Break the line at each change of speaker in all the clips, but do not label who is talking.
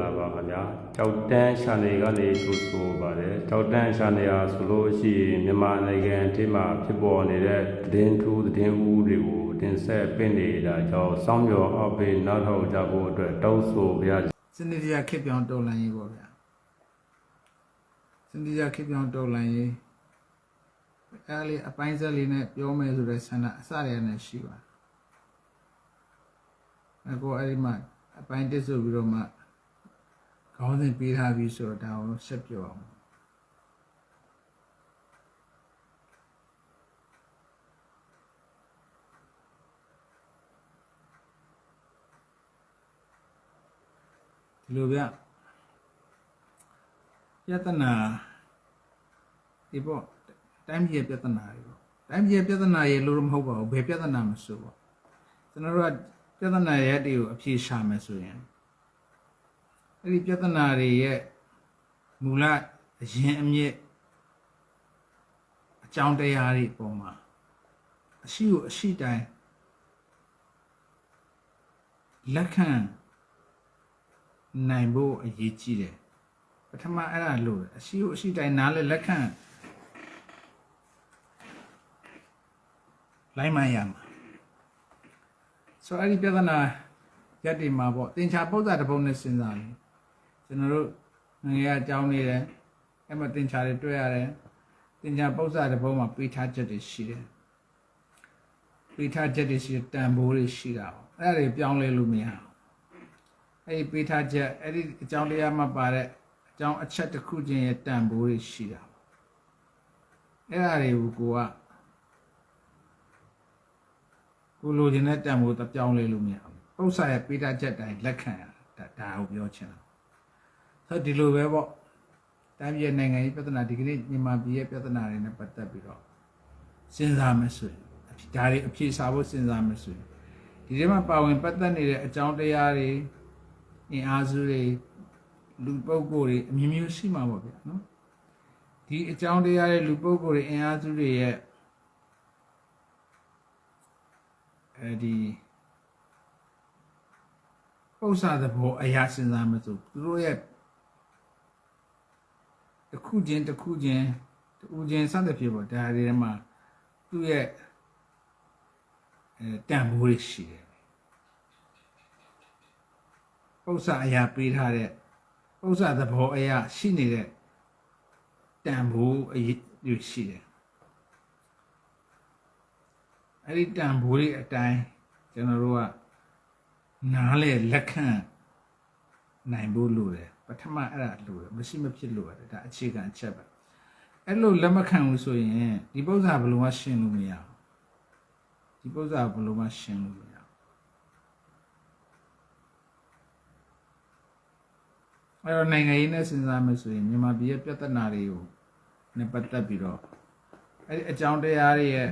လာပါခင်ဗျာကြောက်တန်းရှာနေကနေထိုးဆိုပါတယ်ကြောက်တန်းရှာနေရဆိုလို့ရှိရင်မြန်မာနိုင်ငံအထိမှာဖြစ်ပေါ်နေတဲ့သတင်းထူးသတင်းဦးတွေကိုတင်ဆက်ပင့်နေတာကြောင့်စောင်းမြော်အောက်ပေးနောက်ထောင်ကြဖို့အတွက်တောင်းဆိုပါရစေ
စနစ်တရားခစ်ပြောင်းတော်လန်ရေးပေါ့ဗျာစနစ်တရားခစ်ပြောင်းတော်လန်ရေးအဲလေးအပိုင်းဆက်လေးနဲ့ပြောမယ်ဆိုတဲ့ဆန္ဒအစရရနဲ့ရှိပါအကောအဲ့ဒီမှာအပိုင်းတစ်ဆိုပြီးတော့မှ ခေါင်းစဉ်ပေးထားပြီးဆိုတော့ဒါကိုဆက်ပြောအောင်ဒီလိုဗျပြဿနာဒီပေါ့တိုင်းပြည်ရဲ့ပြဿနာတွေပေါ့တိုင်းပြည်ရဲ့ပြဿနာရေလို့တော့မဟုတ်ပါဘူးဘယ်ပြဿနာမဆိုပေါ့ကျွန်တော်တို့ကပြဿနာရဲ့တွေကိုအဖြေရှာမယ်ဆိုရင် အဲ့ဒီပြဿနာတွေရဲ့မူလအရင်အမြစ်အကြောင်းတရားတွေပုံမှာအရှိကိုအရှိတိုင်းလက်ခံနိုင်ဖို့အရေးကြီးတယ်ပထမအဲ့ဒါလို့အရှိကိုအရှိတိုင်းနားလဲလက်ခံလိုက်မှရမှာဆိုတော့အဲ့ဒီပြဿနာရက်တွေမှာပေါ့တင်ချာပုဒ်စာတစ်ပုဒ်နဲ့စဉ်းစားတယ် ကျွန်တော်တို့ငငယ်အကြောင်းနေတယ်အဲ့မှာတင်ချာတွေတွေ့ရတယ်တင်ချာပုဒ်စာတစ်ပုဒ်မှာပေးထားချက်တွေရှိတယ်ပေးထားချက်တွေရှိတယ်တန်ဖိုးတွေရှိတာပေါ့အဲ့ဒါတွေပြောင်းလဲလို့မရဘူးအဲ့ဒီပေးထားချက်အဲ့ဒီအကြောင်းတရားမှာပါတဲ့အကြောင်းအချက်တစ်ခုချင်းရဲ့တန်ဖိုးတွေရှိတာပေါ့အဲ့ဒါတွေကိုကိုကကိုလိုချင်တဲ့တန်ဖိုးတပြောင်းလဲလို့မရဘူးပု္ပ္ပစာရဲ့ပေးထားချက်တိုင်းလက်ခံရတာဒါကိုပြောချင်တာ ဆိုတော့ဒီလိုပဲပေါ့တိုင်းပြည်နိုင်ငံရေးပြဿနာဒီကနေ့မြန်မာပြည်ရဲ့ပြဿနာတွေနဲ့ပတ်သက်ပြီးတော့စဉ်းစားမယ်ဆိုရင်ဒါတွေအဖြေရှာဖို့စဉ်းစားမယ်ဆိုရင်ဒီထဲမှာပါဝင်ပတ်သက်နေတဲ့အကြောင်းတရားတွေအင်အားစုတွေလူပုဂ္ဂိုလ်တွေအမျိုးမျိုးရှိမှာပေါ့ဗျာနော်ဒီအကြောင်းတရားတွေလူပုဂ္ဂိုလ်တွေအင်အားစုတွေရဲ့အဲဒီပု္ပ္ပစာသဘောအရာစဉ်းစားမယ်ဆိုသူတို့ရဲ့ တစ်ခုချင်းတစ်ခုချင်းတူချင်းစသဖြင့်ပေါ့ဒါတွေထဲမှာသူ့ရဲ့အဲတန်ဖိုးတွေရှိတယ်ပု္ပ္ပစာအရာပေးထားတဲ့ပု္ပ္ပစာသဘောအရာရှိနေတဲ့တန်ဖိုးအရေးတွေရှိတယ်အဲ့ဒီတန်ဖိုးတွေအတိုင်းကျွန်တော်တို့ကနားလေလက်ခံနိုင်ဖို့လိုတယ် ပထမအဲ့ဒါလိုတယ်မရှိမဖြစ်လိုတယ်ဒါအခြေခံအချက်ပဲအဲ့လိုလက်မခံဘူးဆိုရင်ဒီပု္ပ္ပစာဘယ်လိုမှရှင်းလို့မရဘူးဒီပု္ပ္ပစာဘယ်လိုမှရှင်းလို့မရဘူးအဲ့တော့နိုင်ငံရေးနဲ့စဉ်းစားမယ်ဆိုရင်မြန်မာပြည်ရဲ့ပြဿနာတွေကိုနဲ့ပတ်သက်ပြီးတော့အဲ့ဒီအကြောင်းတရားတွေရဲ့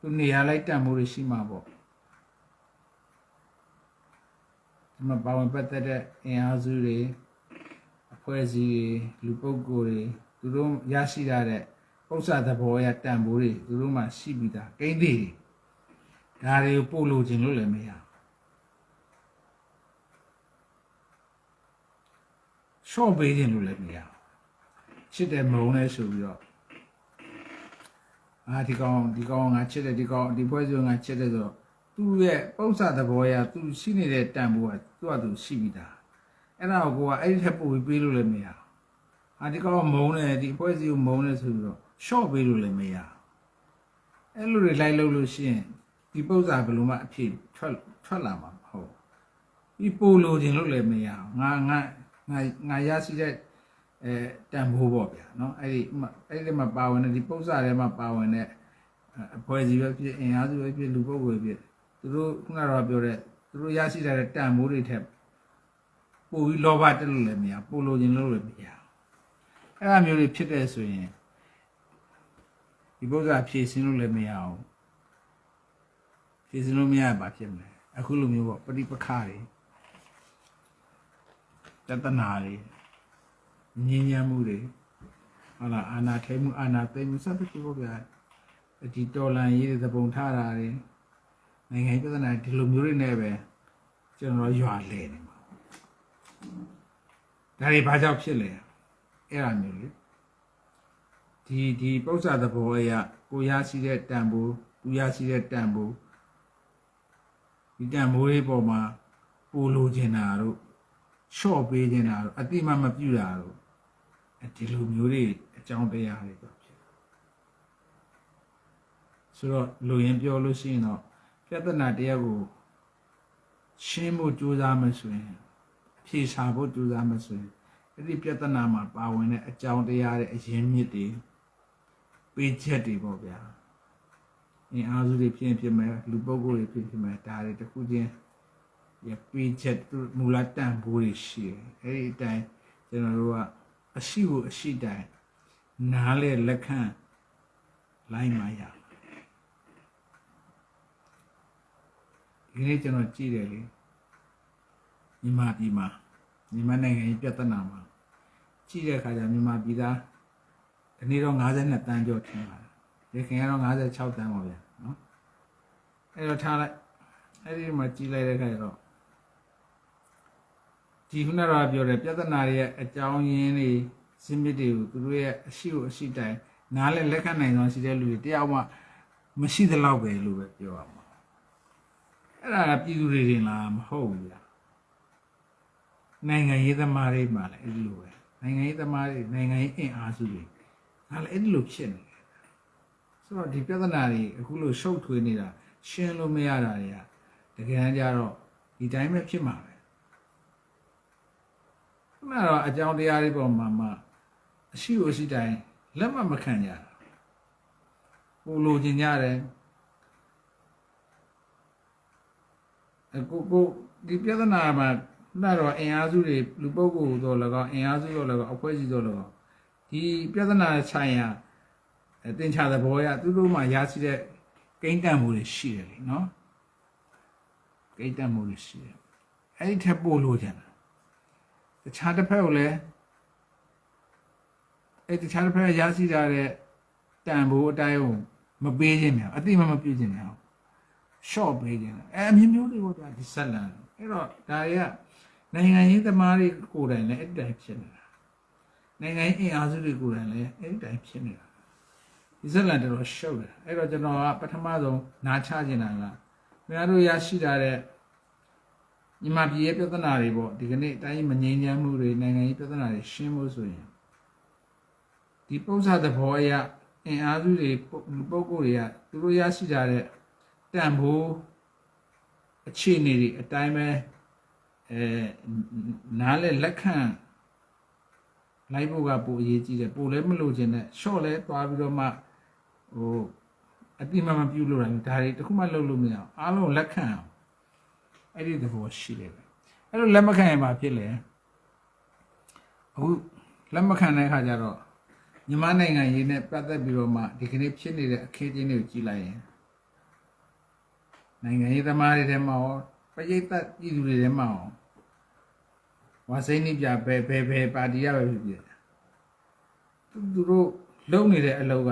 သူနေရာလိုက်တန်မှုတွေရှိမှာပေါ့ဒီမှာပါဝင်ပတ်သက်တဲ့အင်အားစုတွေအ ဖွဲ့အစည်းတွေလူပုဂ္ဂိုလ်တွေသူတို့ရရှိရတဲ့ပု္ပ္ပစာသဘောရတန်ဖိုးတွေသူတို့မှရှိပြီးသားကိန်းသေးတွေဒါတွေကိုပို့လို့ခြင်းလို့လည်းမရရှော့ပေးခြင်းလို့လည်းမရချစ်တယ်မုံလဲဆိုပြီးတော့အာဒီကောင်ဒီကောင်ငါချစ်တယ်ဒီကောင်ဒီပွဲစုငါချစ်တယ်ဆိုတော့သူ့ရဲ့ပု္ပ္ပစာသဘောရသူရှိနေတဲ့တန်ဖိုးကသူ့အတူရှိပြီးသား အဲ့ဒါကိုကအဲ့ဒီထက်ပိုပြီးပေးလို့လည်းမရအာဒီကောင်မုံတယ်ဒီပွဲစီကိုမုံတယ်ဆိုပြီးတော့ရှော့ပေးလို့လည်းမရအဲ့လိုတွေလိုက်လို့လို့ရှိရင်ဒီပု္ပ္ပစာဘယ်လိုမှအဖြစ်ထွက်ထွက်လာမှာမဟုတ်ဒီပို့လို့ခြင်းလို့လည်းမရငါငါငါငါရရှိတဲ့အဲတန်ဖိုးပေါ့ဗျာเนาะအဲ့ဒီအဲ့ဒီမှာပါဝင်တဲ့ဒီပု္ပ္ပစာထဲမှာပါဝင်တဲ့အဖွဲ့အစည်းပဲဖြစ်အင်အားစုပဲဖြစ်လူပုဂ္ဂိုလ်ပဲဖြစ်သူတို့ခုနကတော့ပြောတဲ့သူတို့ရရှိတဲ့တန်ဖိုးတွေထက် ပိုပြီးလောဘတက်လို့လည်းမရပို့လို့ခြင်းလို့လည်းမရအဲ့အမျိုးတွေဖြစ်တဲ့ဆိုရင်ဒီပု္ပ္ပစာဖြည့်ဆင်းလို့လည်းမရအောင်ဖြည့်ဆင်းလို့မရဘာဖြစ်မလဲအခုလိုမျိုးပေါ့ပฏิပက္ခတွေတတနာတွေငြင်းညမ်းမှုတွေဟုတ်လားအာနာထိမှုအာနာသိမှုစသဖြင့်ပေါ့ဗျာဒီတော်လန်ရေးတဲ့သဘုံထားတာတွေနိုင်ငံပြဿနာဒီလိုမျိုးတွေနဲ့ပဲကျွန်တော်ရွာလဲနေမှာ ဒါတွေဘာကြောင့်ဖြစ်လဲအဲ့ဒါမျိုးလေဒီဒီပု္ပ္ပသဘောအရကိုရရှိတဲ့တန်ဖိုးသူရရှိတဲ့တန်ဖိုးဒီတန်ဖိုးလေးပေါ်မှာပိုလိုချင်တာတို့ရှော့ပေးချင်တာတို့အတိမမပြူတာတို့ဒီလိုမျိုးတွေအကြောင်းတရားတွေပေါ့ဖြစ်ဆိုတော့လူရင်ပြောလို့ရှိရင်တော့ပြဿနာတရားကိုရှင်းဖို့ကြိုးစားမှဆိုရင်အ ဖြေရှာဖို့ကြိုးစားမှဆိုရင်အဲ့ဒီပြဿနာမှာပါဝင်တဲ့အကြောင်းတရားတွေအရင်းမြစ်တွေပေးချက်တွေပေါ့ဗျာအင်အားစုတွေဖြစ်ရင်ဖြစ်မယ်လူပုဂ္ဂိုလ်တွေဖြစ်ဖြစ်မယ်ဒါတွေတစ်ခုချင်းရပေးချက်သူမူလတန်ဖိုးတွေရှိတယ်အဲ့ဒီအတိုင်းကျွန်တော်တို့ကအရှိကိုအရှိတိုင်းနားလေလက်ခံလိုက်မှရဒီနေ့ကျွန်တော်ကြည့်တယ်လေ မြန်မာပြည်မှာမြန်မာနိုင်ငံရဲ့ပြဿနာမှာကြည့်တဲ့အခါကျမြန်မာပြည်သားဒီနေ့တော့52တန်းကျော်ထင်ပါတယ်ဒီခင်ကတော့56တန်းပါဗျာနော်အဲ့တော့ထားလိုက်အဲ့ဒီမှာကြည့်လိုက်တဲ့အခါကျတော့ဒီခုနကပြောတဲ့ပြဿနာတွေရဲ့အကြောင်းရင်းတွေစင်မြစ်တွေကိုသူတို့ရဲ့အရှိကိုအရှိတိုင်နားလဲလက်ခံနိုင်သောရှိတဲ့လူတွေတယောက်မှမရှိသလောက်ပဲလို့ပဲပြောရမှာအဲ့ဒါကပြည်သူတွေတင်လားမဟုတ်ဘူးဗျာ နိုင်ငံရေးသမားတွေမှလည်းအဲ့ဒီလိုပဲနိုင်ငံရေးသမားတွေနိုင်ငံရေးအင်အားစုတွေဒါလည်းအဲ့ဒီလိုဖြစ်နေတယ်ဆိုတော့ဒီပြဿနာတွေအခုလိုရှုပ်ထွေးနေတာရှင်းလို့မရတာတွေကတကယ်တမ်းကျတော့ဒီတိုင်းပဲဖြစ်မှာပဲခုနကတော့အကြောင်းတရားတွေပေါ်မှာမှအရှိကိုအရှိတိုင်းလက်မမခံကြတာပူလိုချင်ကြတယ်အခုကိုဒီပြဿနာမှာ ခုနကတော့အင်အားစုတွေလူပုဂ္ဂိုလ်တော့လည်းကောင်းအင်အားစုတော့လည်းကောင်းအဖွဲ့အစည်းတော့လည်းကောင်းဒီပြဿနာဆိုင်ရာအတင်ချတဲ့ဘောရသူတို့မှရရှိတဲ့ကိန်းတန်မှုတွေရှိတယ်လေနော်ကိန်းတန်မှုတွေရှိတယ်အဲ့ဒီထက်ပို့လို့ကြတယ်တခြားတစ်ဖက်ကိုလည်းအဲ့တခြားတစ်ဖက်ကရရှိတာတဲ့တန်ဖိုးအတိုင်းကိုမပေးခြင်းများအတိမမပြုခြင်းများ short ပေးခြင်းအဲအမျိုးမျိုးတွေပေါ့ဗျာဒီဆက်လန်အဲ့တော့ဒါတွေက နိုင်ငံရေးသမားတွေကိုယ်တိုင်လည်းအဲ့ဒီတိုင်းဖြစ်နေတာနိုင်ငံရေးအင်အားစုတွေကိုယ်တိုင်လည်းအဲ့ဒီတိုင်းဖြစ်နေတာဒီဆက်လန်တော်ရှုပ်တယ်အဲ့တော့ကျွန်တော်ကပထမဆုံးနားချခြင်းတာကခင်ဗျားတို့ရရှိတာတဲ့ညီမပြည်ရဲ့ပြဿနာတွေပေါ့ဒီကနေ့တိုင်းမငြိမ်းချမ်းမှုတွေနိုင်ငံရေးပြဿနာတွေရှင်းဖို့ဆိုရင်ဒီပုံစံသဘောအရအင်အားစုတွေလူပုဂ္ဂိုလ်တွေကသူတို့ရရှိတာတဲ့တန်ဖိုးအခြေအနေတွေအတိုင်းပဲ အဲနားလဲလက်ခံလိုက်ဖို့ကပိုအရေးကြီးတယ်ပိုလည်းမလို့ခြင်းနဲ့ short လဲသွားပြီးတော့မှဟိုအတိမမပြုလို့ရတယ်ဒါတွေတခုမှလုပ်လို့မရအောင်အားလုံးလက်ခံအောင်အဲ့ဒီသဘောရှိတယ်ပဲအဲ့လိုလက်မခံရင်ဘာဖြစ်လဲအခုလက်မခံတဲ့အခါကျတော့မြန်မာနိုင်ငံရေးနဲ့ပတ်သက်ပြီးတော့မှဒီကနေ့ဖြစ်နေတဲ့အခင်းအကျင်းတွေကိုကြည့်လိုက်ရင်နိုင်ငံရေးသမားတွေထဲမှာရောပရိသတ်ပြည်သူတွေထဲမှာရော ဝါစိန်နိပြဘယ်ဘယ်ဘယ်ပါတီရပဲဖြစ်ဖြစ်သူသူတို့လုံနေတဲ့အလုပ်က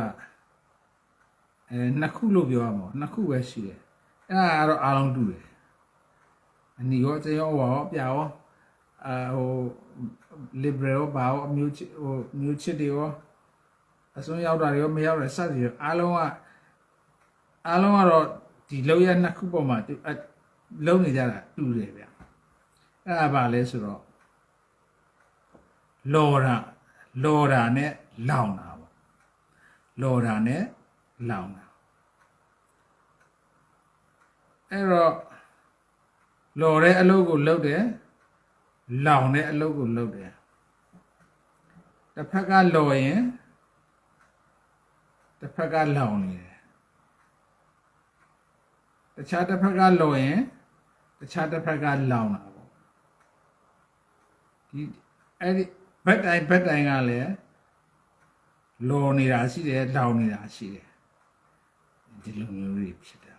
အဲနှစ်ခုလို့ပြောရမှာနှစ်ခုပဲရှိတယ်အဲ့ဒါကတော့အားလုံးတူတယ်အနီရောကျရောရောပြရောအာဟို liberal ဘာရောအမျိုးချစ်ဟိုမျိုးချစ်တွေရောအစွန်းရောက်တာတွေရောမရောက်တဲ့စသည်ရောအားလုံးကအားလုံးကတော့ဒီလောက်ရနှစ်ခုပေါ်မှာသူလုံးနေကြတာတူတယ်ဗျအဲ့ဒါဘာလဲဆိုတော့ လော်တာလော်တာနဲ့လောင်တာပေါ့လော်တာနဲ့လောင်တာအဲ့တော့လော်တဲ့အလုပ်ကိုလုပ်တယ်လောင်တဲ့အလုပ်ကိုလုပ်တယ်တစ်ဖက်ကလော်ရင်တစ်ဖက်ကလောင်နေတယ်တခြားတစ်ဖက်ကလော်ရင်တခြားတစ်ဖက်ကလောင်တာပေါ့ဒီအဲ့ဒီ ဘက်တိုင်းဘက်တိုင်းကလည်းလော်နေတာရှိတယ်လောင်နေတာရှိတယ်ဒီလိုမျိုးတွေဖြစ်တာ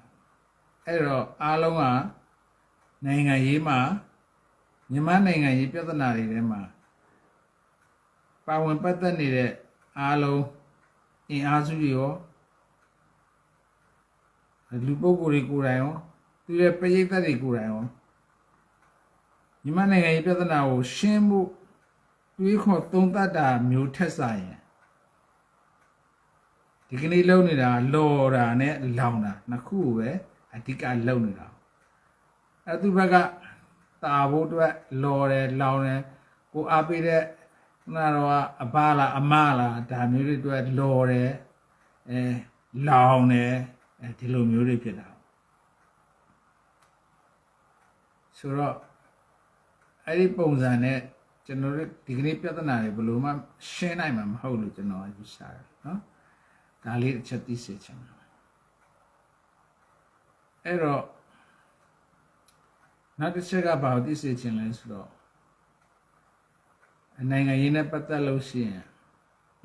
အဲ့တော့အားလုံးကနိုင်ငံရေးမှာမြန်မာနိုင်ငံရေးပြဿနာတွေထဲမှာပါဝင်ပတ်သက်နေတဲ့အားလုံးအင်အားစုတွေရောလူပုဂ္ဂိုလ်တွေကိုယ်တိုင်ရောသူရဲ့ပရိသတ်တွေကိုယ်တိုင်ရောမြန်မာနိုင်ငံရေးပြဿနာကိုရှင်းဖို့ တွေးခေါ်သုံးသတ်တာမျိုးထက်ဆိုင်ရင်ဒီကနေ့လုံနေတာလော်တာနဲ့လောင်တာနှစ်ခုကိုပဲအဓိကလုံနေတာအဲသူဘက်ကတာဖို့အတွက်လော်တယ်လောင်တယ်ကိုအားပေးတဲ့ခုနကတော့အပါလားအမလားဒါမျိုးတွေအတွက်လော်တယ်အဲလောင်တယ်အဲဒီလိုမျိုးတွေဖြစ်တာဆိုတော့အဲ့ဒီပုံစံနဲ့ ကျွန်တော်တို့ဒီကနေ့ပြဿနာတွေဘယ်လိုမှရှင်းနိုင်မှာမဟုတ်လို့ကျွန်တော်ယူဆတယ်နော်ဒါလေးတစ်ချက်သိစေချင်တယ်အဲ့တော့နောက်တစ်ချက်ကဘာကိုသိစေချင်လဲဆိုတော့နိုင်ငံရေးနဲ့ပတ်သက်လို့ရှိရင်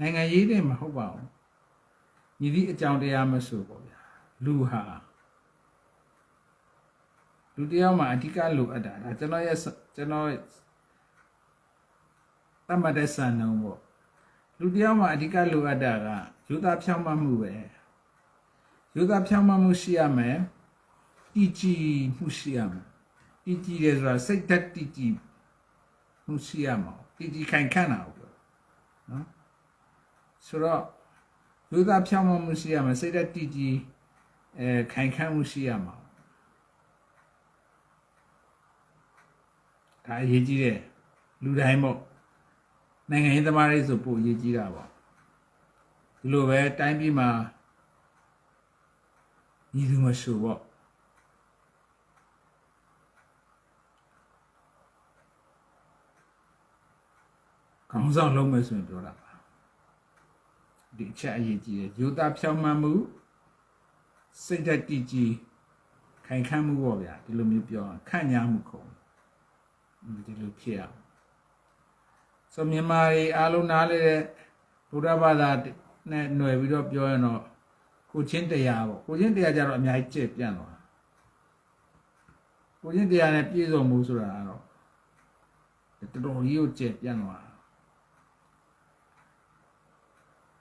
နိုင်ငံရေးတွေမဟုတ်ပါဘူးညီသည့်အကြောင်းတရားမဆိုပေါ့ဗျာလူဟာလူတယောက်မှာအဓိကလိုအပ်တာဒါကျွန်တော်ရဲ့ကျွန်တော် တတ်မှတ်တဲ့စံနှုန်းပေါ့လူတယောက်မှာအဓိကလိုအပ်တာကယူသားဖြောင်းမှမှုပဲယူသားဖြောင်းမှမှုရှိရမယ်တည်ကြည်မှုရှိရမယ်တည်ကြည်တယ်ဆိုတာစိတ်ဓာတ်တည်ကြည်မှုရှိရမှာတည်ကြည်ခိုင်ခန့်တာပေါ့နော်ဆိုတော့ယူသားဖြောင်းမှမှုရှိရမယ်စိတ်ဓာတ်တည်ကြည်အဲခိုင်ခန့်မှုရှိရမှာဒါအရေးကြီးတယ်လူတိုင်းပေါ့ နိုင်ငံရေးသမားတွေဆိုပိုအရေးကြီးတာပေါ့ဒီလိုပဲတိုင်းပြည်မှာညီသူမဆိုပေါ့ခေါင်းဆောင်လုံးမယ်ဆိုရင်ပြောတာပါဒီအချက်အရေးကြီးတယ်ယူသားဖြောင်းမှန်မှုစိတ်ဓာတ်တည်ကြည်ခိုင်ခန့်မှုပေါ့ဗျာဒီလိုမျိုးပြောခန့်ညာမှုခုံဒီလိုဖြစ်အောင် ဆိုမြန်မာတွေအားလုံးနားလေတဲ့ဘုရားဘာသာနဲ့ຫນွယ်ပြီးတော့ပြောရင်တော့ကိုချင်းတရားပေါ့ကိုချင်းတရားကြတော့အများကြီးကျက်ပြန့်သွားကိုချင်းတရားနဲ့ပြည့်စုံမှုဆိုတာကတော့တော်တော်ကြီးကိုကျက်ပြန့်သွား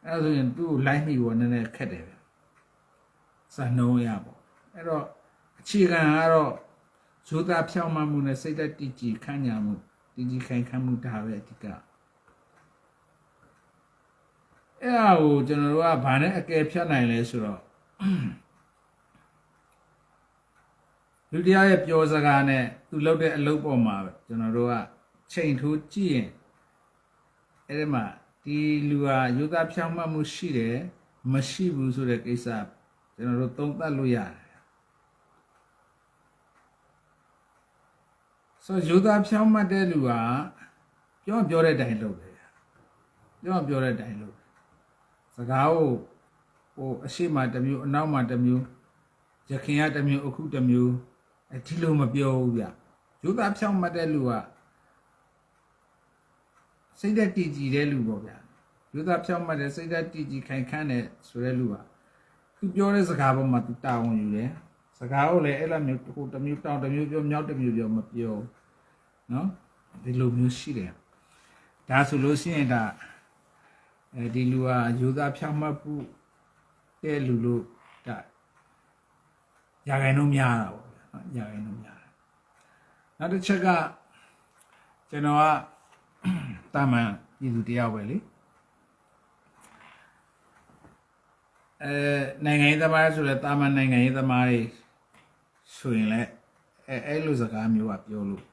အဲဒါဆိုရင်သူ့ကိုလိုက်မိဖို့နည်းနည်းခက်တယ်ပဲစံနှုံးရပေါ့အဲ့တော့အခြေခံကတော့ဇိုးသားဖြောင်းမှမှုနဲ့စိတ်သက်တည်ကြည်ခန့်ညာမှု တည်ကြည်ခိုင်ခန့်မှုဒါပဲအဓိကအဲ့ဒါကိုကျွန်တော်တို့ကဘာနဲ့အကယ်ဖြတ်နိုင်လဲဆိုတော့လူတရားရဲ့ပြောစကားနဲ့သူလုပ်တဲ့အလုပ်ပေါ်မှာပဲကျွန်တော်တို့ကချိန်ထိုးကြည့်ရင်အဲ့ဒီမှာဒီလူဟာယူသားဖြောင်းမှမှုရှိတယ်မရှိဘူးဆိုတဲ့ကိစ္စကျွန်တော်တို့သုံးသပ်လို့ရတယ် ဆိုယူသားဖြောင်းမှတ်တဲ့လူကပြောပြောတဲ့တိုင်လုပ်တယ်ပြောပြောတဲ့တိုင်လုပ်စကားကိုဟိုအရှိမတစ်မျိုးအနောက်မှာတစ်မျိုးရခင်ကတစ်မျိုးအခုတစ်မျိုးအဒီလိုမပြောဘူးဗျယူသားဖြောင်းမှတ်တဲ့လူကစိတ်သက်တည်ကြည်တဲ့လူပေါ့ဗျာယူသားဖြောင်းမှတ်တဲ့စိတ်သက်တည်ကြည်ခိုင်ခန့်တဲ့ဆိုတဲ့လူကသူပြောတဲ့စကားပေါ်မှာသူတာဝန်ယူတယ် စကားကိုလည်းအဲ့လိုမျိုးဟိုတစ်မျိုးတောင်းတစ်မျိုးပြောမြောက်တစ်မျိုးပြောမပြောနော်ဒီလိုမျိုးရှိတယ်ဒါဆိုလို့ရှိရင်ဒါအဲဒီလူဟာယူသားဖြောင်းမှတ်ဖို့တဲ့လူလို့ဒါရာဂိုင်နှုန်းများတာပေါ့နော်ရာဂိုင်နှုန်းများတယ်နောက်တစ်ချက်ကကျွန်တော်ကတာမန်ပြည်သူတယောက်ပဲလေအဲနိုင်ငံရေးသမားဆိုလဲတာမန်နိုင်ငံရေးသမားတွေ ဆိုရင်လည်းအဲအဲ့လိုစကားမျိုးကပြောလို့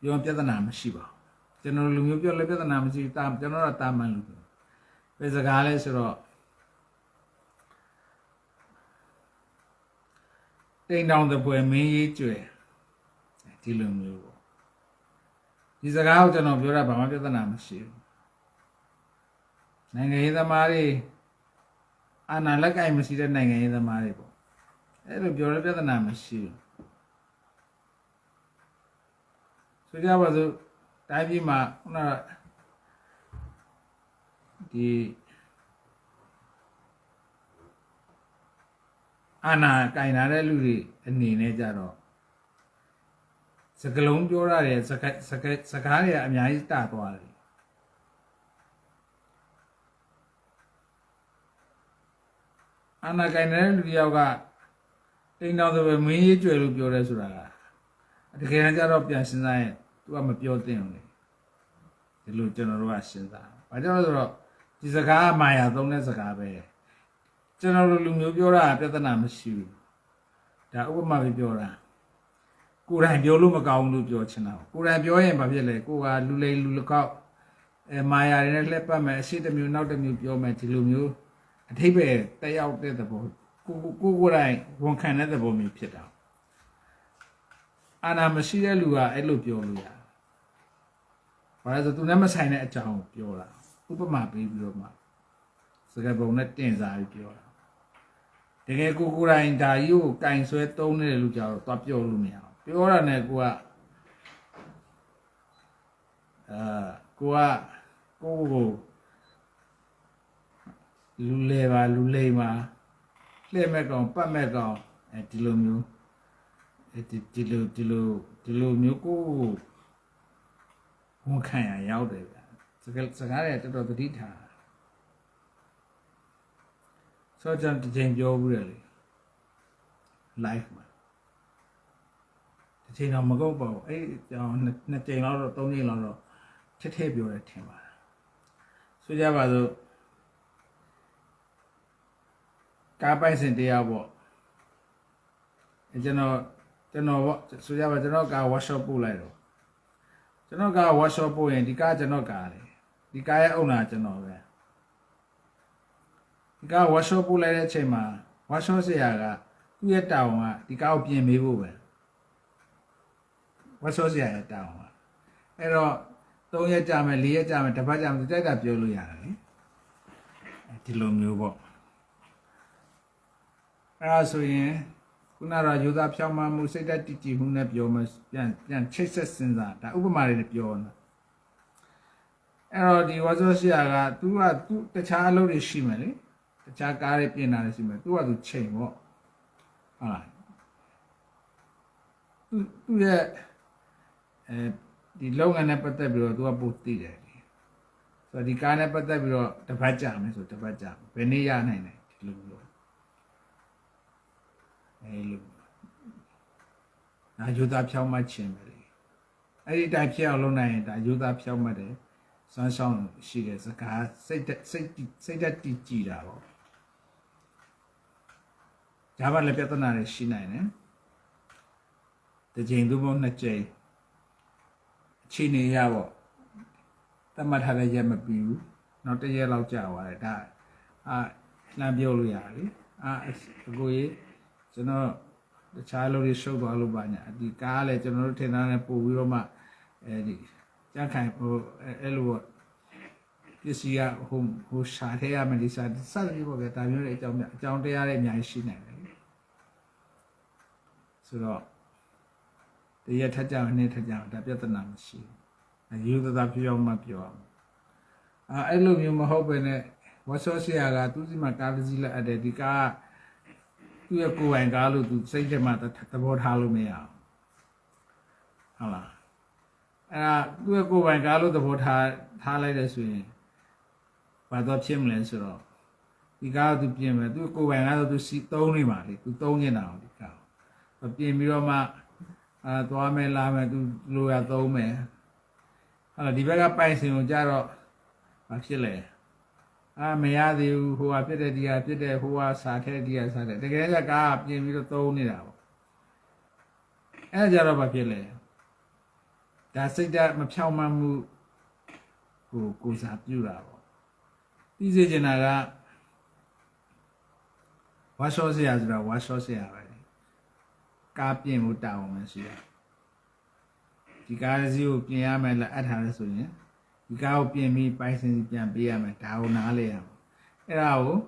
ပြောပြဿနာမရှိပါဘူးကျွန်တော်လူမျိုးပြောလဲပြဿနာမရှိဘူးတာကျွန်တော်ကတာမန်လူပဲဘယ်စကားလဲဆိုတော့တိန်တောင်တပွဲမင်းရေးကျွယ်ဒီလိုမျိုးပေါ့ဒီစကားကိုကျွန်တော်ပြောတာဘာမှပြဿနာမရှိဘူးနိုင်ငံရေးသမားတွေအာဏာလက်ကင်မရှိတဲ့နိုင်ငံရေးသမားတွေပေါ့ အဲ့လိုပြောရပြဿနာမရှိဘူးဆိုကြပါစို့တိုင်းပြည်မှာခုနကဒီအာဏာကင်လာတဲ့လူတွေအနေနဲ့ကြတော့စကလုံးပြောရတယ်စကားစကားစကားတွေအများကြီးတသွားတယ်အာနာကိုင်တဲ့လူတယောက်က တိန်တော်ဆိုပဲမင်းရေးကြွယ်လို့ပြောရဲဆိုတာကတကယ်ကြတော့ပြန်စဉ်းစားရင် तू ကမပြောသင့်ဘူးလေဒီလိုကျွန်တော်တို့ကစဉ်းစားဘာကြောင့်လဲဆိုတော့ဒီစကားကမာယာသုံးတဲ့စကားပဲကျွန်တော်တို့လူမျိုးပြောတာပြဿနာမရှိဘူးဒါဥပမာပဲပြောတာကိုယ်တိုင်ပြောလို့မကောင်းဘူးလို့ပြောချင်တာကိုယ်တိုင်ပြောရင်ဘာဖြစ်လဲကိုကလူလိမ်လူလကောက်အဲမာယာတွေနဲ့လှက်ပတ်မယ်အရှိတစ်မျိုးနောက်တစ်မျိုးပြောမယ်ဒီလိုမျိုးအထိပ္ပယ်တက်ရောက်တဲ့သဘော ကိုကိုကိုယ်တိုင်ဝန်ခံတဲ့သဘောမျိုးဖြစ်တာအာနာမရှိတဲ့လူကအဲ့လိုပြောလို့ရတယ်ဘာလဲဆိုသူနဲ့မဆိုင်တဲ့အကြောင်းကိုပြောတာဥပမာပေးပြီးတော့မှစကားပုံနဲ့တင်စားပြီးပြောတာတကယ်ကိုကိုယ်တိုင်ဒါကြီးကိုကင်ဆွဲသုံးနေတယ်လို့ကြောက်တော့သွားပြောလို့မရဘူးပြောတာနဲ့ကိုကအာကိုကကိုကိုလူလေပါလူလိမ်ပါ လှည့်မဲ့ကောင်ပတ်မဲ့ကောင်အဲဒီလိုမျိုးအဲဒီဒီလိုဒီလိုဒီလိုမျိုးကိုကိုဝန်ခံရရောက်တယ်ဗျာစကားစကားတွေတော်တော်သတိထားဆိုတော့ကျွန်တော်တစ်ချိန်ပြောဘူးတယ်လေ live မှာတစ်ချိန်တော့မကုတ်ပါဘူးအဲ့ကျွန်တော်နှစ်နှစ်ချိန်လောက်တော့သုံးချိန်လောက်တော့ထက်ထည့်ပြောတယ်ထင်ပါဆိုကြပါစို့ ကားပိုင်စင်တရားပေါ့အဲကျွန်တော်ကျွန်တော်ပေါ့ဆိုကြပါကျွန်တော်ကား workshop ပို့လိုက်တော့ကျွန်တော်ကား workshop ပို့ရင်ဒီကားကျွန်တော်ကားလေဒီကားရဲ့အုံနာကျွန်တော်ပဲဒီကား workshop ပို့လိုက်တဲ့အချိန်မှာ workshop ဆရာကသူ့ရဲ့တာဝန်ကဒီကားကိုပြင်ပေးဖို့ပဲ workshop ဆရာရဲ့တာဝန်ကအဲ့တော့3ရက်ကြာမယ်4ရက်ကြာမယ်တစ်ပတ်ကြာမယ်တိုက်တာပြောလို့ရတယ်လေဒီလိုမျိုးပေါ့ အဲ့ဒါဆိုရင်ခုနကတော့ယူသားဖြောင်းမှမှုစိတ်ဓာတ်တည်ကြည်မှုနဲ့ပြောမှပြန်ပြန်ချိတ်ဆက်စဉ်းစားဒါဥပမာတွေနဲ့ပြောနေတာအဲ့တော့ဒီဝါဆိုဆရာက तू က तू တခြားအလုပ်တွေရှိမယ်လေတခြားကားတွေပြင်တာတွေရှိမယ် तू က तू ချိန်ပေါ့ဟုတ်လား तू သူ့ရဲ့အဲဒီလုပ်ငန်းနဲ့ပတ်သက်ပြီးတော့ तू ကပို့သိတယ်လေဆိုတော့ဒီကားနဲ့ပတ်သက်ပြီးတော့တစ်ပတ်ကြာမယ်ဆိုတစ်ပတ်ကြာမယ်ဘယ်နေ့ရနိုင်လဲဒီလိုမျိုး အဲလိုဒါယူသားဖြောင်းမှတ်ခြင်းပဲလေအဲ့ဒီတိုင်ဖြစ်အောင်လုပ်နိုင်ရင်ဒါယူသားဖြောင်းမှတ်တယ်စွမ်းဆောင်ရှိတဲ့စကားစိတ်တက်စိတ်တည်စိတ်တက်တည်ကြည်တာပေါ့ဂျာဘာလည်းပြဿနာတွေရှိနိုင်တယ်တစ်ချိန်သို့မဟုတ်နှစ်ချိန်အချိန်နေရပေါ့တတ်မှတ်ထားတဲ့ရက်မပြီးဘူးနောက်တစ်ရက်လောက်ကြာသွားတယ်ဒါအာလှမ်းပြောလို့ရတယ်လေအာအကိုကြီး ကျွန်တော်တခြားလူတွေရှုပ်သွားလို့ပါညာဒီကားလည်းကျွန်တော်တို့ထင်တာနဲ့ပို့ပြီးတော့မှအဲဒီကြက်ခိုင်ဟိုအဲ့လိုပေါ့ပစ္စည်းကဟိုဟိုရှာထဲရမယ်ဒီစားစသဖြင့်ပေါ့ဗျာဒါမျိုးတွေအကြောင်းအကြောင်းတရားတွေအများကြီးရှိနိုင်တယ်ဆိုတော့တရက်ထက်ကြနေ့ထက်ကြဒါပြဿနာမရှိဘူးယူသသာပြောင်းမှပြောအောင်အာအဲ့လိုမျိုးမဟုတ်ပဲနဲ့ဝတ်ဆောဆရာကသူစီမှာကားတစ်စီးလက်အပ်တယ်ဒီကား သူ့ရဲ့ကိုယ်ပိုင်ကားလို့သူစိတ်ထဲမှာသဘောထားလို့မရအောင်ဟုတ်လားအဲ့ဒါသူ့ရဲ့ကိုယ်ပိုင်ကားလို့သဘောထားထားလိုက်တယ်ဆိုရင်ဘာတော့ဖြစ်မလဲဆိုတော့ဒီကားကသူပြင်မယ်သူကိုယ်ပိုင်ကားဆိုသူစီသုံးနေပါလေသူသုံးနေတာဒီကားပြင်ပြီးတော့မှအာသွားမယ်လာမယ်သူလိုရသုံးမယ်ဟာဒီဘက်ကပိုင်စင်ကိုကြတော့ဘာဖြစ်လဲ အာမရသေးဘူးဟိုဟာဖြစ်တဲ့ဒီဟာဖြစ်တဲ့ဟိုဟာစာထဲဒီဟာစာထဲတကယ်ကကားပြင်ပြီးတော့သုံးနေတာပေါ့အဲကြတော့ဘာဖြစ်လဲဒါစိတ်ဓာတ်မဖြောင့်မမှုဟိုကိုစားပြုတာပေါ့ပြီးစေချင်တာကဝါရှော့ဆရာဆိုတာဝါရှော့ဆရာပဲကားပြင်ဖို့တာဝန်မရှိရဒီကားစီကိုပြင်ရမယ်လားအပ်ထားလဲဆိုရင် ဒီကားကိုပြင်ပြီးပိုင်စင်ပြန်ပေးရမယ်ဒါကိုနားလဲရအောင်အဲ့ဒါကို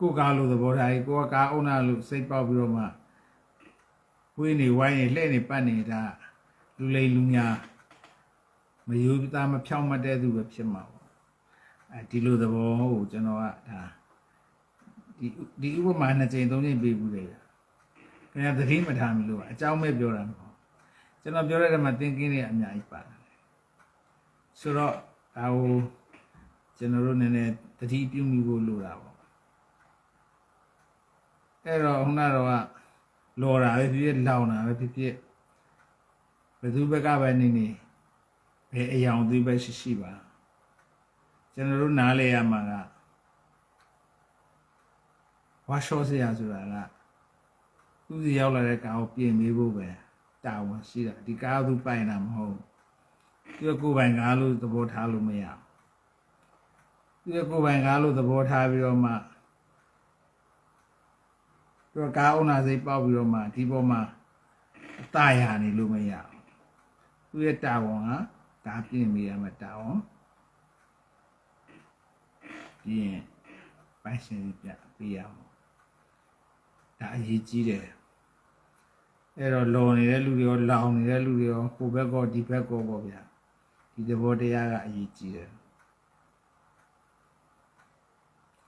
ကိုကားလို့သဘောထားကြီးကိုကကားအုံနာလို့စိတ်ပေါက်ပြီးတော့မှဝေးနေဝိုင်းနေလှည့်နေပတ်နေတာလူလိမ်လူညာမယူသားမဖြောင်းမတဲ့သူပဲဖြစ်မှာပေါ့အဲဒီလိုသဘောကိုကျွန်တော်ကဒါဒီဒီဥပမာနှစ်ကြိမ်သုံးကြိမ်ပေးဘူးလေခင်ဗျာသတိမထားမိလို့အကြောင်းမဲ့ပြောတာမဟုတ်ကျွန်တော်ပြောတဲ့ထဲမှာသင်ကင်းတွေအများကြီးပါတယ် ဆိုတော့ဒါကိုကျွန်တော်တို့နည်းနည်းတတိပြုမိဖို့လိုတာပေါ့အဲ့တော့ခုနတော့ကလော်တာပဲဖြစ်ဖြစ်လောင်တာပဲဖြစ်ဖြစ်ဘယ်သူဘက်ကပဲနေနေဘဘယ်အယောင်သွေးပဲရှိရှိပါကျွန်တော်တို့နားလဲရမှာကဝါရှော့စရာဆိုတာကသူစီရောက်လာတဲ့ကာကိုပြင်ပေးဖို့ပဲတာဝန်ရှိတာဒီကားသူပိုင်တာမဟုတ်ဘူး သူကကိုယ်ပိုင်ကားလို့သဘောထားလို့မရဘူးသူကကိုယ်ပိုင်ကားလို့သဘောထားပြီးတော့မှသူကကားအုံနာစိတ်ပေါက်ပြီးတော့မှဒီပေါ်မှာအตาရနေလို့မရဘူးသူရဲ့တာဝန်ကကားပြင်ပေးရမှာတာဝန်ပြီးရင်ပိုင်ရှင်ပြပေးရမှာဒါအရေးကြီးတယ်အဲ့တော့လော်နေတဲ့လူတွေရောလောင်နေတဲ့လူတွေရောဟိုဘက်ကောဒီဘက်ကောပေါ့ဗျာ ဒီသဘောတရားကအရေးကြီးတယ်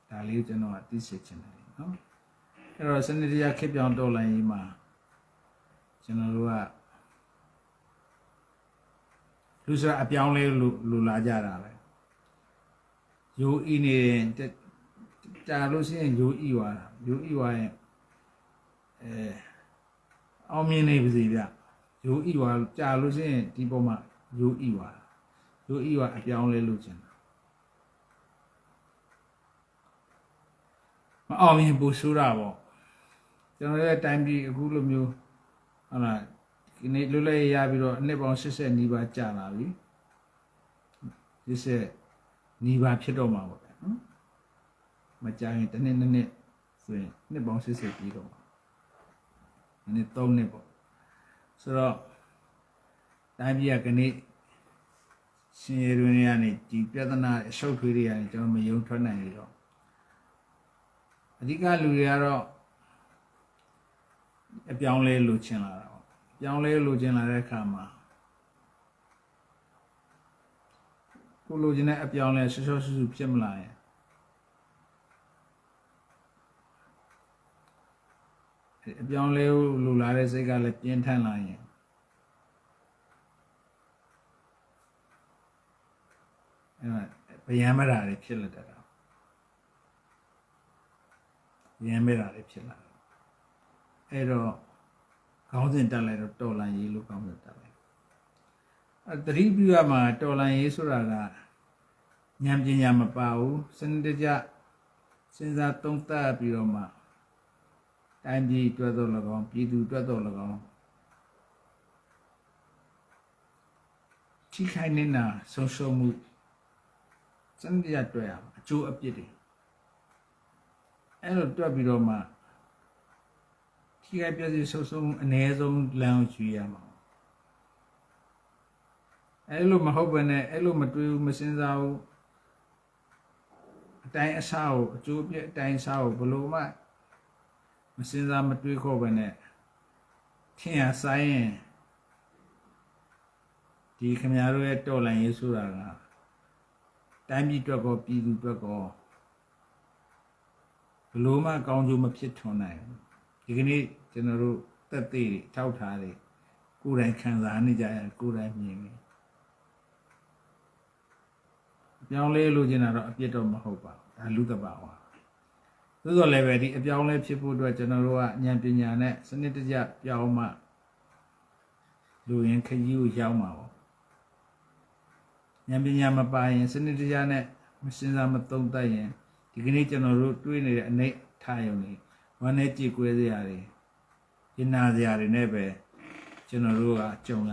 ဒါလေးကိုကျွန်တော်ကသိစေချင်တယ်နော်အဲ့တော့စနစ်တရားခေတ်ပြောင်းတော်လိုင်းကြီးမှာကျွန်တော်တို့ကလူဆိုအပြောင်းလဲလူလူလာကြတာပဲယိုဤနေတယ်တာလို့ရှိရင်ယိုဤသွားတာယိုဤသွားရင်အဲအောင်မြင်နေပါစေဗျယိုဤသွားကြာလို့ရှိရင်ဒီပေါ်မှာယိုဤ သွားယိုဤသွားအပြောင်းလဲလို့ချင်တာမအောင်မြင်ပူဆိုးတာပေါ့ကျွန်တော်ရဲ့တိုင်းပြည်အခုလိုမျိုးဟုတ်လားဒီနေ့လွတ်လပ်ရေးရပြီးတော့အနှစ်ပေါင်း80နီးပါးကြာလာပြီ80နီးပါးဖြစ်တော့မှာပေါ့ဗျာနော်မကြာရင်တစ်နှစ်နှစ်နှစ်ဆိုရင်နှစ်ပေါင်း80ပြီးတော့မှာနှစ်3နှစ်ပေါ့ဆိုတော့တိုင်းပြည်ကနေ့ ရှင်ရတွင်ရနေဒီပြဿနာအရှုပ်ထွေးတွေကနေကျွန်တော်မယုံထွက်နိုင်ရတော့အဓိကလူတွေကတော့အပြောင်းလဲလိုချင်လာတာပေါ့အပြောင်းလဲလိုချင်လာတဲ့အခါမှာကိုလိုချင်တဲ့အပြောင်းလဲဆော့ဆော့ဆူဆူဖြစ်မလာရင်အပြောင်းလဲလိုလာတဲ့စိတ်ကလည်းပြင်းထန်လာရင် အဲ့ဗျံမရာတွေဖြစ်လာတတ်တာဗျံမရာတွေဖြစ်လာတယ်အဲ့တော့ခေါင်းစဉ်တက်လိုက်တော့တော်လန်ရေးလို့ခေါင်းစဉ်တက်လိုက်အဲတတိပြုရမှာတော်လန်ရေးဆိုတာကဉာဏ်ပညာမပါဘူးစနစ်တကျစဉ်းစားသုံးသပ်ပြီးတော့မှတိုင်းပြည်အတွက်တော့၎င်းပြည်သူအတွက်တော့၎င်းထိခိုက်နေတာဆုံးရှုံးမှု စနစ်တကျတွေ့ရမှာအကျိုးအပြစ်တွေအဲ့လိုတွက်ပြီးတော့မှထိခိုက်ပြည့်စုံဆုံးဆုံးအ ਨੇ ဆုံးလမ်းကိုယူရမှာအဲ့လိုမဟုတ်ဘဲနဲ့အဲ့လိုမတွေးဘူးမစင်စားဘူးအတိုင်းအဆကိုအကျိုးပြအတိုင်းအဆကိုဘလို့မှမစင်စားမတွေးခေါ်ဘဲနဲ့ထင်ရဆိုင်ရင်ဒီခင်ဗျားတို့ရဲ့တော်လန်ရေးဆိုတာက တိုင်းပြည်အတွက်ကောပြည်သူအတွက်ကောဘလို့မှကောင်းကျိုးမဖြစ်ထွန်းနိုင်ဘူးဒီကနေ့ကျွန်တော်တို့တက်သေးတွေထောက်ထားတွေကိုယ်တိုင်ခံစားနေကြရကိုယ်တိုင်မြင်နေပြောင်းလဲလို့ကျင်တာတော့အပြစ်တော့မဟုတ်ပါဘူးဒါလူတဘာဝသို့တော်လည်းပဲဒီအပြောင်းလဲဖြစ်ဖို့အတွက်ကျွန်တော်တို့ကဉာဏ်ပညာနဲ့စနစ်တကျပြောင်းမှလူရင်ခကြီးကိုရောက်မှာပေါ့ ဉာဏ်ပညာမပါရင်စနစ်တကျနဲ့မစင်စားမသုံးတတ်ရင်ဒီကနေ့ကျွန်တော်တို့တွေးနေတဲ့အနိတ်ထားရုံနေဝမ်းနဲ့ကြည်ကွဲစရာတွေညနာစရာတွေနဲ့ပဲကျွန်တော်တို့ကကြုံရ